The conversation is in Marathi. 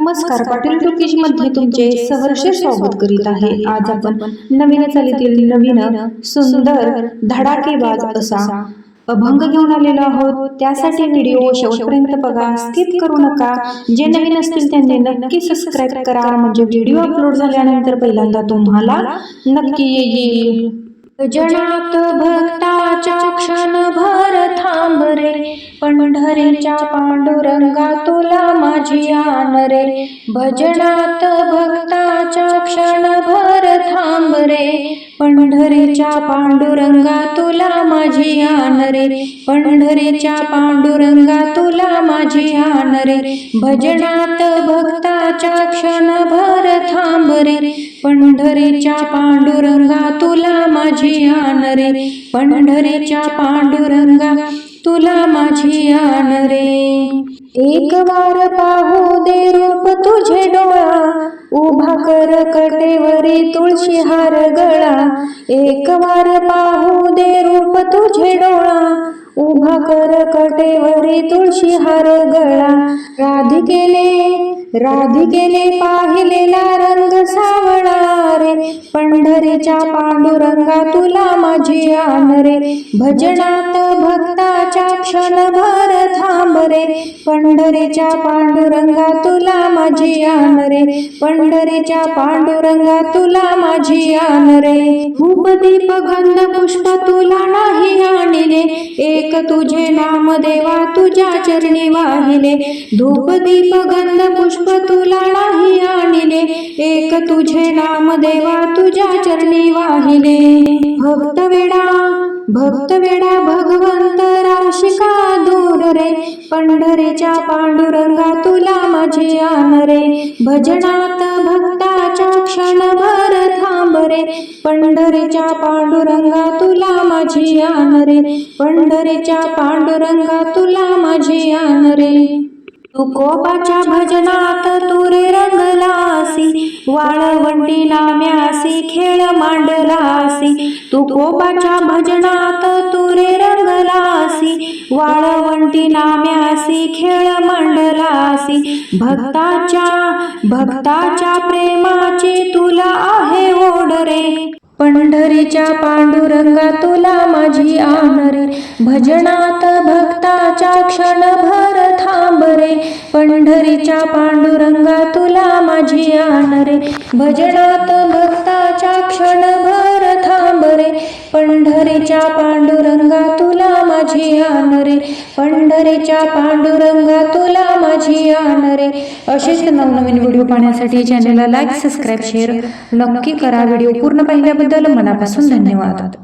नमस्कार. पाटील टुकीजमध्ये तुमचे सहर्ष स्वागत करीत आहे. आज आपण नवीन चालीतील नवीन सुंदर धडाकेबाज असा अभंग घेऊन आलेलो आहोत. त्यासाठी व्हिडिओ शेवटपर्यंत बघा. स्किप करू नका. जे नवीन असतील त्यांनी नक्की सबस्क्राईब करा. म्हणजे व्हिडिओ अपलोड झाल्यानंतर पहिल्यांदा तुम्हाला नक्की येईल. जनात भक्ताच्या क्षणभर थांब रे पंढरीच्या पांडुरंगा तुला माझी आण रे. भजनात भक्ताच्या क्षणभर थांब रे. पंढरीच्या पांडुरंगा तुला माझी आण रे. पंढरीच्या पांडुरंगा तुला माझी आण रे. भजनात भक्ताच्या क्षणभर थांब रे. पंढरीच्या पांडुरंगा तुला माझी आण रे. पंढरीच्या पांडुरंगा तुला माझी आण रे. एक वार पाहू दे रूप तुझे डोळा. उभा कर कटेवरी तुळशी हार गळा. एक वार पाहू दे रूप तुझे डोळा. उभा कर कटेवरी तुळशी हार गळा. राधिकेले राधिकेने पाहिलेला रंग सावळा रे. पंढरीच्या पांडुरंगा तुला माझी आण भजनात भक्ताच्या क्षणभर थांब रे पंढरीच्या पांडुरंगा तुला माझी आन रे पंढरीच्या पांडुरंगा तुला माझी आन रे धूप दीप गंध पुष्प तुला नाही आणले एक तुझे नाम देवा तुझ्या चरणी वाहिले धूप दीप गंध पुष्प तुला नाही आणले एक तुझे नाम देवा तुझ्या चरणी वाहिले भक्त वेडा भक्त वेडा भगवंत राशिका दूर रे. पंढरीच्या पांडुरंगा तुला माझी आण रे. भजनात भक्ताच्या क्षणभर थांब रे. पंढरीच्या पांडुरंगा तुला माझी आण रे. पंढरीच्या पांडुरंगा तुला माझी आण रे. तुकोबाच्या भजनात तुरे रंगलासी वाळवंटी नाम्यासी खेळ मांडलासी. तुकोबाच्या भजनात तुरे रंगलासी वाळवंटी नाम्यासी खेळ मांडलासी. भक्ताच्या भक्ताच्या प्रेमाची तुला आहे ओढ रे पंढरीच्या पांडुरंगा तुला माझी आण भजनात भक्ताच्या क्षण पंढरीच्या पांडुरंगा तुला माझी आण रे भजनात भक्ताच्या क्षणभर थांब रे पंढरीच्या पांडुरंगा तुला माझी आण रे पंढरीच्या पांडुरंगा तुला माझी आण रे असेच नवनवीन व्हिडिओ पाहण्यासाठी चॅनलला लाईक सबस्क्राईब शेअर नक्की करा. व्हिडिओ पूर्ण पाहिल्याबद्दल मनापासून धन्यवाद.